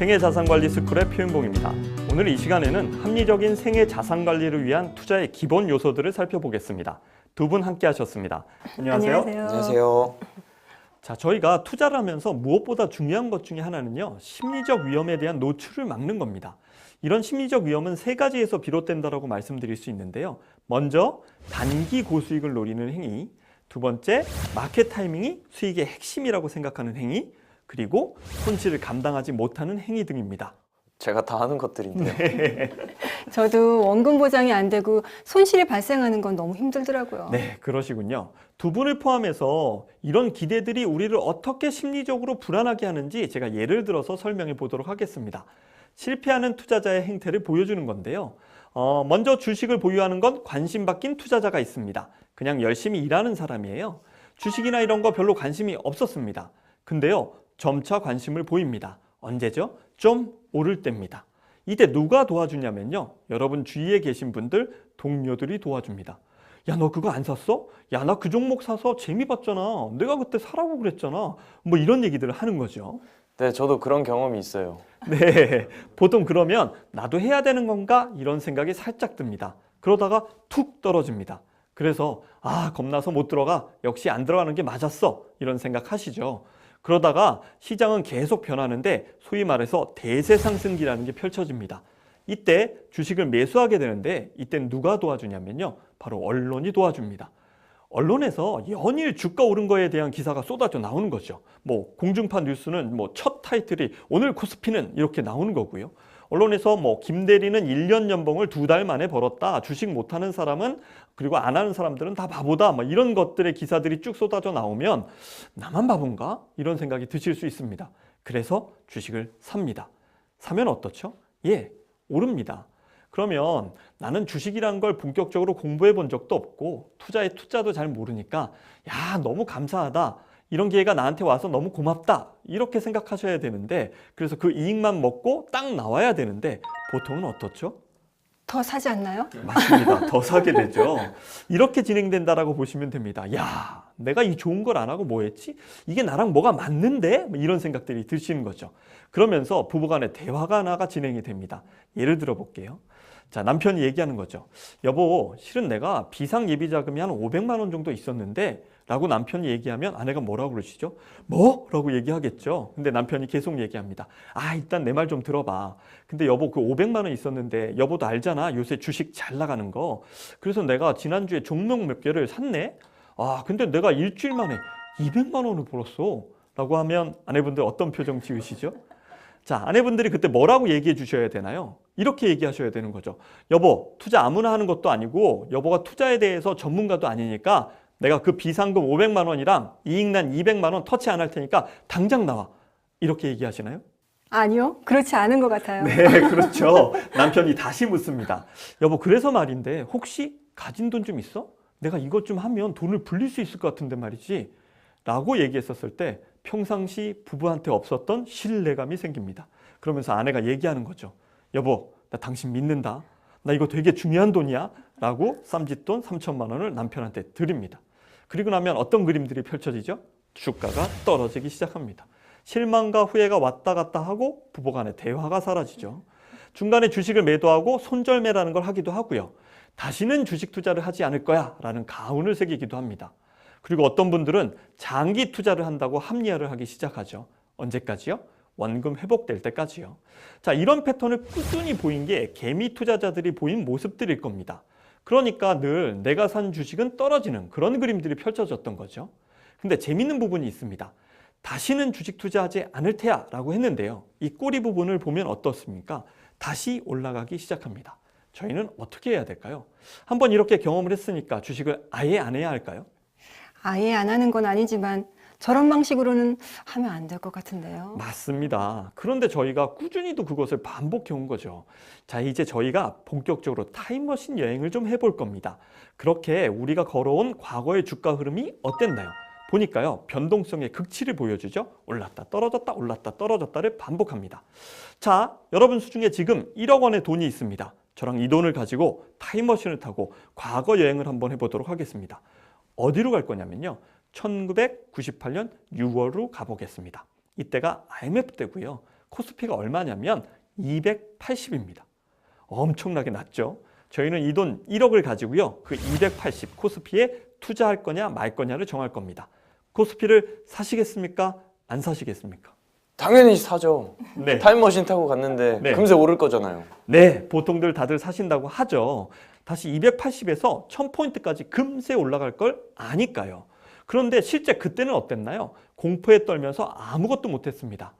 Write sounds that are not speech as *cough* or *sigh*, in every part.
생애 자산 관리 스쿨의 표현봉입니다. 오늘 이 시간에는 합리적인 생애 자산 관리를 위한 투자의 기본 요소들을 살펴보겠습니다. 두 분 함께 하셨습니다. 안녕하세요. 안녕하세요. 자, 저희가 투자를 하면서 무엇보다 중요한 것 중에 하나는요, 심리적 위험에 대한 노출을 막는 겁니다. 이런 심리적 위험은 세 가지에서 비롯된다라고 말씀드릴 수 있는데요. 먼저 단기 고수익을 노리는 행위, 두 번째 마켓 타이밍이 수익의 핵심이라고 생각하는 행위, 그리고 손실을 감당하지 못하는 행위 등입니다. 제가 다 하는 것들인데요. *laughs* 저도 원금 보장이 안 되고 손실이 발생하는 건 너무 힘들더라고요. 네, 그러시군요. 두 분을 포함해서 이런 기대들이 우리를 어떻게 심리적으로 불안하게 하는지 제가 예를 들어서 설명해 보도록 하겠습니다. 실패하는 투자자의 행태를 보여주는 건데요. 어, 먼저 주식을 보유하는 건 관심 바뀐 투자자가 있습니다. 그냥 열심히 일하는 사람이에요. 주식이나 이런 거 별로 관심이 없었습니다. 근데요, 점차 관심을 보입니다. 언제죠? 좀 오를 때입니다. 이때 누가 도와주냐면요. 여러분 주위에 계신 분들, 동료들이 도와줍니다. 야, 너 그거 안 샀어? 야, 나 그 종목 사서 재미 봤잖아. 내가 그때 사라고 그랬잖아. 뭐 이런 얘기들을 하는 거죠. 네, 저도 그런 경험이 있어요. 네. 보통 그러면 나도 해야 되는 건가? 이런 생각이 살짝 듭니다. 그러다가 툭 떨어집니다. 그래서 아, 겁나서 못 들어가. 역시 안 들어가는 게 맞았어. 이런 생각 하시죠. 그러다가 시장은 계속 변하는데 소위 말해서 대세 상승기라는 게 펼쳐집니다. 이때 주식을 매수하게 되는데 이때 누가 도와주냐면요. 바로 언론이 도와줍니다. 언론에서 연일 주가 오른 거에 대한 기사가 쏟아져 나오는 거죠. 뭐 공중파 뉴스는 뭐 첫 타이틀이 오늘 코스피는 이렇게 나오는 거고요. 언론에서 뭐 김대리는 1년 연봉을 두 달 만에 벌었다. 주식 못하는 사람은 그리고 안 하는 사람들은 다 바보다. 뭐 이런 것들의 기사들이 쭉 쏟아져 나오면 나만 바본가? 이런 생각이 드실 수 있습니다. 그래서 주식을 삽니다. 사면 어떻죠? 예, 오릅니다. 그러면 나는 주식이란 걸 본격적으로 공부해 본 적도 없고 투자에 투자도 잘 모르니까 야, 너무 감사하다. 이런 기회가 나한테 와서 너무 고맙다. 이렇게 생각하셔야 되는데 그래서 그 이익만 먹고 딱 나와야 되는데 보통은 어떻죠? 더 사지 않나요? *laughs* 맞습니다. 더 사게 되죠. 이렇게 진행된다라고 보시면 됩니다. 야, 내가 이 좋은 걸 안 하고 뭐 했지? 이게 나랑 뭐가 맞는데? 뭐 이런 생각들이 드시는 거죠. 그러면서 부부간의 대화가 하나가 진행이 됩니다. 예를 들어 볼게요. 자, 남편이 얘기하는 거죠. 여보, 실은 내가 비상 예비 자금이 한 500만 원 정도 있었는데 라고 남편이 얘기하면 아내가 뭐라고 그러시죠? 뭐? 라고 얘기하겠죠. 근데 남편이 계속 얘기합니다. 아, 일단 내 말 좀 들어봐. 근데 여보 그 500만 원 있었는데 여보도 알잖아. 요새 주식 잘 나가는 거. 그래서 내가 지난주에 종목 몇 개를 샀네. 아, 근데 내가 일주일 만에 200만 원을 벌었어. 라고 하면 아내분들 어떤 표정 지으시죠? 자, 아내분들이 그때 뭐라고 얘기해 주셔야 되나요? 이렇게 얘기하셔야 되는 거죠. 여보, 투자 아무나 하는 것도 아니고 여보가 투자에 대해서 전문가도 아니니까 내가 그 비상금 500만 원이랑 이익난 200만 원 터치 안 할 테니까 당장 나와. 이렇게 얘기하시나요? 아니요. 그렇지 않은 것 같아요. 네, *laughs* 그렇죠. 남편이 다시 묻습니다. 여보, 그래서 말인데 혹시 가진 돈 좀 있어? 내가 이것 좀 하면 돈을 불릴 수 있을 것 같은데 말이지. 라고 얘기했었을 때 평상시 부부한테 없었던 신뢰감이 생깁니다. 그러면서 아내가 얘기하는 거죠. 여보, 나 당신 믿는다. 나 이거 되게 중요한 돈이야. 라고 쌈짓돈 3천만 원을 남편한테 드립니다. 그리고 나면 어떤 그림들이 펼쳐지죠? 주가가 떨어지기 시작합니다. 실망과 후회가 왔다 갔다 하고 부부 간의 대화가 사라지죠. 중간에 주식을 매도하고 손절매라는 걸 하기도 하고요. 다시는 주식 투자를 하지 않을 거야 라는 가훈을 새기기도 합니다. 그리고 어떤 분들은 장기 투자를 한다고 합리화를 하기 시작하죠. 언제까지요? 원금 회복될 때까지요. 자, 이런 패턴을 꾸준히 보인 게 개미 투자자들이 보인 모습들일 겁니다. 그러니까 늘 내가 산 주식은 떨어지는 그런 그림들이 펼쳐졌던 거죠. 근데 재밌는 부분이 있습니다. 다시는 주식 투자하지 않을 테야 라고 했는데요. 이 꼬리 부분을 보면 어떻습니까? 다시 올라가기 시작합니다. 저희는 어떻게 해야 될까요? 한번 이렇게 경험을 했으니까 주식을 아예 안 해야 할까요? 아예 안 하는 건 아니지만 저런 방식으로는 하면 안 될 것 같은데요. 맞습니다. 그런데 저희가 꾸준히도 그것을 반복해 온 거죠. 자, 이제 저희가 본격적으로 타임머신 여행을 좀 해볼 겁니다. 그렇게 우리가 걸어온 과거의 주가 흐름이 어땠나요? 보니까요, 변동성의 극치를 보여주죠. 올랐다, 떨어졌다, 올랐다, 떨어졌다를 반복합니다. 자, 여러분 수중에 지금 1억 원의 돈이 있습니다. 저랑 이 돈을 가지고 타임머신을 타고 과거 여행을 한번 해보도록 하겠습니다. 어디로 갈 거냐면요. 1998년 6월로 가보겠습니다. 이때가 IMF 때고요. 코스피가 얼마냐면 280입니다. 엄청나게 낮죠. 저희는 이 돈 1억을 가지고요. 그 280 코스피에 투자할 거냐 말 거냐를 정할 겁니다. 코스피를 사시겠습니까? 안 사시겠습니까? 당연히 사죠. 네. 타임머신 타고 갔는데 네. 금세 오를 거잖아요. 네, 보통들 다들 사신다고 하죠. 다시 280에서 1000포인트까지 금세 올라갈 걸 아니까요. 그런데 실제 그때는 어땠나요? 공포에 떨면서 아무것도 못했습니다.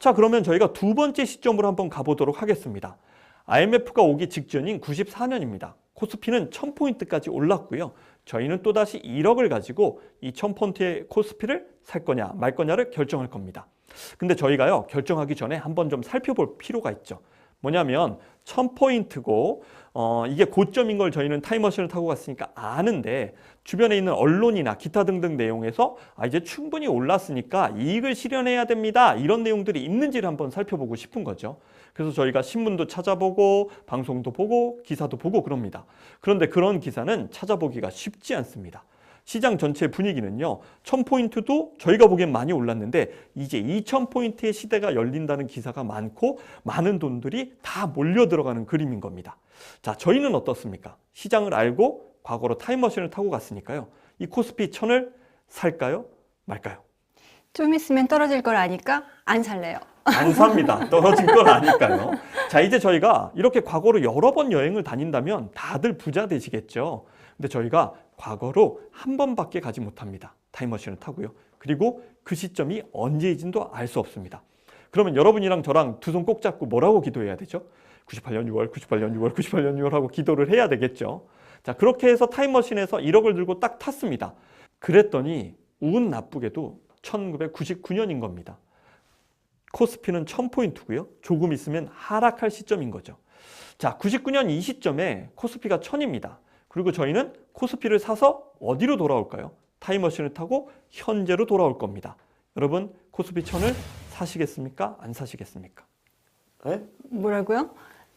자, 그러면 저희가 두 번째 시점으로 한번 가보도록 하겠습니다. IMF가 오기 직전인 94년입니다. 코스피는 1000포인트까지 올랐고요. 저희는 또다시 1억을 가지고 이 1000포인트의 코스피를 살 거냐 말 거냐를 결정할 겁니다. 근데 저희가요, 결정하기 전에 한번 좀 살펴볼 필요가 있죠. 뭐냐면 1000포인트고 어, 이게 고점인 걸 저희는 타임머신을 타고 갔으니까 아는데 주변에 있는 언론이나 기타 등등 내용에서 아, 이제 충분히 올랐으니까 이익을 실현해야 됩니다. 이런 내용들이 있는지를 한번 살펴보고 싶은 거죠. 그래서 저희가 신문도 찾아보고 방송도 보고 기사도 보고 그럽니다. 그런데 그런 기사는 찾아보기가 쉽지 않습니다. 시장 전체 분위기는요, 1000포인트도 저희가 보기엔 많이 올랐는데, 이제 2000포인트의 시대가 열린다는 기사가 많고, 많은 돈들이 다 몰려 들어가는 그림인 겁니다. 자, 저희는 어떻습니까? 시장을 알고 과거로 타임머신을 타고 갔으니까요. 이 코스피 1000을 살까요? 말까요? 좀 있으면 떨어질 걸 아니까 안 살래요. 안 삽니다. *laughs* 떨어진 건 아니까요. 자, 이제 저희가 이렇게 과거로 여러 번 여행을 다닌다면 다들 부자 되시겠죠. 근데 저희가 과거로 한 번밖에 가지 못합니다. 타임머신을 타고요. 그리고 그 시점이 언제이진도 알 수 없습니다. 그러면 여러분이랑 저랑 두 손 꼭 잡고 뭐라고 기도해야 되죠? 98년 6월, 98년 6월, 98년 6월 하고 기도를 해야 되겠죠. 자, 그렇게 해서 타임머신에서 1억을 들고 딱 탔습니다. 그랬더니 운 나쁘게도 1999년인 겁니다. 코스피는 1000포인트고요. 조금 있으면 하락할 시점인 거죠. 자, 99년 이 시점에 코스피가 1000입니다. 그리고 저희는 코스피를 사서 어디로 돌아올까요? 타임머신을 타고 현재로 돌아올 겁니다. 여러분, 코스피 1000을 사시겠습니까? 안 사시겠습니까? 네? 뭐라고요?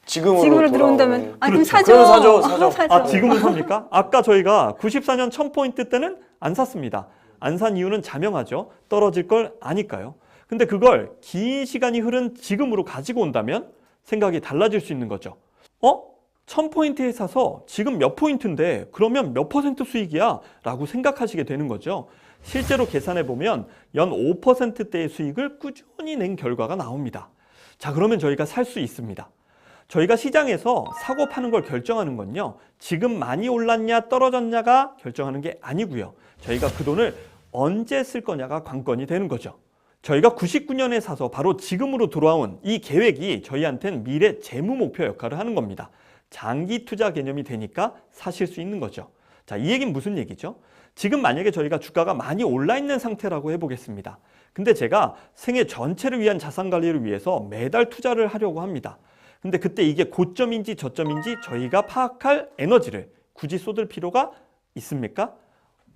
지금으로, 지금으로 들어온다면 아 그럼 그렇죠. 사죠. 그럼 사죠, 사죠. 어, 사죠. 아, 지금은 삽니까? 아까 저희가 94년 1000포인트 때는 안 샀습니다. 안 산 이유는 자명하죠. 떨어질 걸 아니까요. 근데 그걸 긴 시간이 흐른 지금으로 가지고 온다면 생각이 달라질 수 있는 거죠. 어? 1000포인트에 사서 지금 몇 포인트인데 그러면 몇 퍼센트 수익이야? 라고 생각하시게 되는 거죠. 실제로 계산해 보면 연 5%대의 수익을 꾸준히 낸 결과가 나옵니다. 자, 그러면 저희가 살 수 있습니다. 저희가 시장에서 사고 파는 걸 결정하는 건요. 지금 많이 올랐냐 떨어졌냐가 결정하는 게 아니고요. 저희가 그 돈을 언제 쓸 거냐가 관건이 되는 거죠. 저희가 99년에 사서 바로 지금으로 돌아온 이 계획이 저희한테는 미래 재무 목표 역할을 하는 겁니다. 장기 투자 개념이 되니까 사실 수 있는 거죠. 자, 이 얘기는 무슨 얘기죠? 지금 만약에 저희가 주가가 많이 올라 있는 상태라고 해보겠습니다. 근데 제가 생애 전체를 위한 자산 관리를 위해서 매달 투자를 하려고 합니다. 근데 그때 이게 고점인지 저점인지 저희가 파악할 에너지를 굳이 쏟을 필요가 있습니까?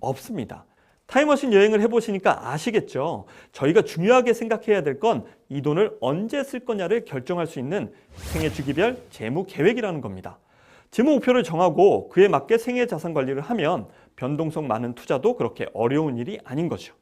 없습니다. 타임머신 여행을 해보시니까 아시겠죠? 저희가 중요하게 생각해야 될 건 이 돈을 언제 쓸 거냐를 결정할 수 있는 생애 주기별 재무 계획이라는 겁니다. 재무 목표를 정하고 그에 맞게 생애 자산 관리를 하면 변동성 많은 투자도 그렇게 어려운 일이 아닌 거죠.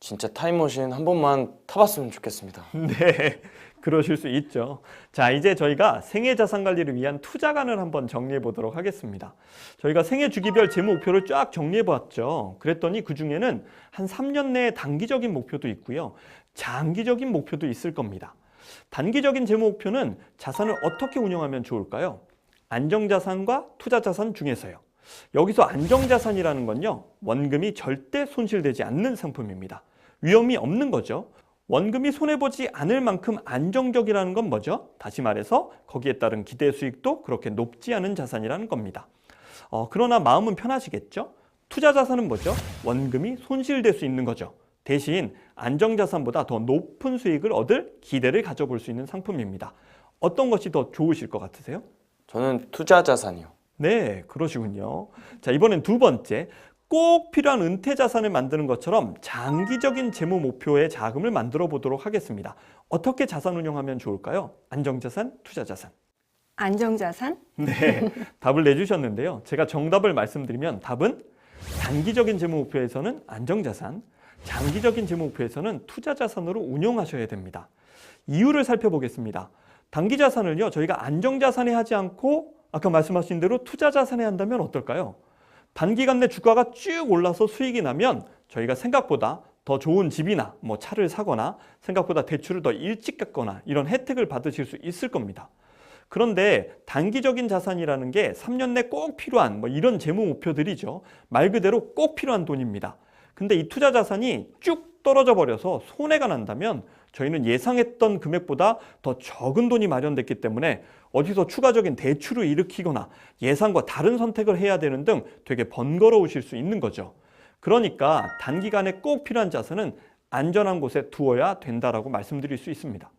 진짜 타임머신 한 번만 타봤으면 좋겠습니다. *laughs* 네, 그러실 수 있죠. 자, 이제 저희가 생애 자산 관리를 위한 투자관을 한번 정리해 보도록 하겠습니다. 저희가 생애 주기별 재무 목표를 쫙 정리해 보았죠. 그랬더니 그 중에는 한 3년 내에 단기적인 목표도 있고요. 장기적인 목표도 있을 겁니다. 단기적인 재무 목표는 자산을 어떻게 운영하면 좋을까요? 안정자산과 투자자산 중에서요. 여기서 안정자산이라는 건요, 원금이 절대 손실되지 않는 상품입니다. 위험이 없는 거죠. 원금이 손해보지 않을 만큼 안정적이라는 건 뭐죠? 다시 말해서 거기에 따른 기대 수익도 그렇게 높지 않은 자산이라는 겁니다. 어, 그러나 마음은 편하시겠죠? 투자 자산은 뭐죠? 원금이 손실될 수 있는 거죠. 대신 안정자산보다 더 높은 수익을 얻을 기대를 가져볼 수 있는 상품입니다. 어떤 것이 더 좋으실 것 같으세요? 저는 투자 자산이요. 네, 그러시군요. 자, 이번엔 두 번째. 꼭 필요한 은퇴 자산을 만드는 것처럼 장기적인 재무 목표의 자금을 만들어 보도록 하겠습니다. 어떻게 자산 운용하면 좋을까요? 안정자산, 투자자산. 안정자산? 네, 답을 내주셨는데요. 제가 정답을 말씀드리면 답은 단기적인 재무 목표에서는 안정자산, 장기적인 재무 목표에서는 투자자산으로 운용하셔야 됩니다. 이유를 살펴보겠습니다. 단기 자산을요, 저희가 안정 자산에 하지 않고 아까 말씀하신 대로 투자 자산에 한다면 어떨까요? 단기간 내 주가가 쭉 올라서 수익이 나면 저희가 생각보다 더 좋은 집이나 뭐 차를 사거나 생각보다 대출을 더 일찍 갚거나 이런 혜택을 받으실 수 있을 겁니다. 그런데 단기적인 자산이라는 게 3년 내 꼭 필요한 뭐 이런 재무 목표들이죠. 말 그대로 꼭 필요한 돈입니다. 근데 이 투자 자산이 쭉 떨어져 버려서 손해가 난다면 저희는 예상했던 금액보다 더 적은 돈이 마련됐기 때문에 어디서 추가적인 대출을 일으키거나 예상과 다른 선택을 해야 되는 등 되게 번거로우실 수 있는 거죠. 그러니까 단기간에 꼭 필요한 자산은 안전한 곳에 두어야 된다라고 말씀드릴 수 있습니다.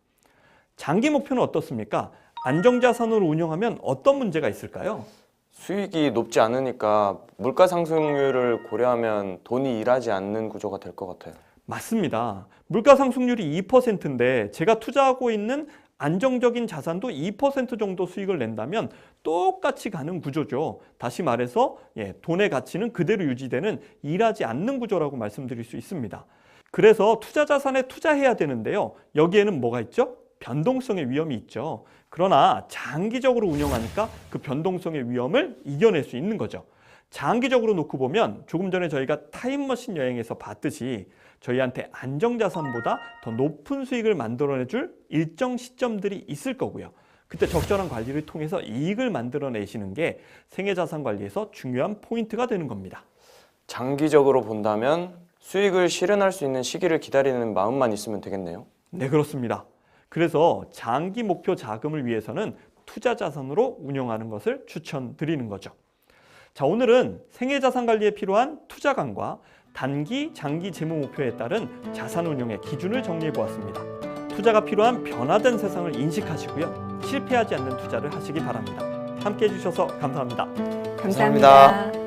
장기 목표는 어떻습니까? 안정자산으로 운영하면 어떤 문제가 있을까요? 수익이 높지 않으니까 물가 상승률을 고려하면 돈이 일하지 않는 구조가 될 것 같아요. 맞습니다. 물가 상승률이 2%인데 제가 투자하고 있는 안정적인 자산도 2% 정도 수익을 낸다면 똑같이 가는 구조죠. 다시 말해서 예, 돈의 가치는 그대로 유지되는 일하지 않는 구조라고 말씀드릴 수 있습니다. 그래서 투자 자산에 투자해야 되는데요. 여기에는 뭐가 있죠? 변동성의 위험이 있죠. 그러나 장기적으로 운영하니까 그 변동성의 위험을 이겨낼 수 있는 거죠. 장기적으로 놓고 보면 조금 전에 저희가 타임머신 여행에서 봤듯이 저희한테 안정자산보다 더 높은 수익을 만들어내줄 일정 시점들이 있을 거고요. 그때 적절한 관리를 통해서 이익을 만들어내시는 게 생애자산 관리에서 중요한 포인트가 되는 겁니다. 장기적으로 본다면 수익을 실현할 수 있는 시기를 기다리는 마음만 있으면 되겠네요. 네, 그렇습니다. 그래서 장기 목표 자금을 위해서는 투자 자산으로 운영하는 것을 추천드리는 거죠. 자, 오늘은 생애 자산 관리에 필요한 투자관과 단기, 장기 재무 목표에 따른 자산 운용의 기준을 정리해 보았습니다. 투자가 필요한 변화된 세상을 인식하시고요. 실패하지 않는 투자를 하시기 바랍니다. 함께 해주셔서 감사합니다. 감사합니다.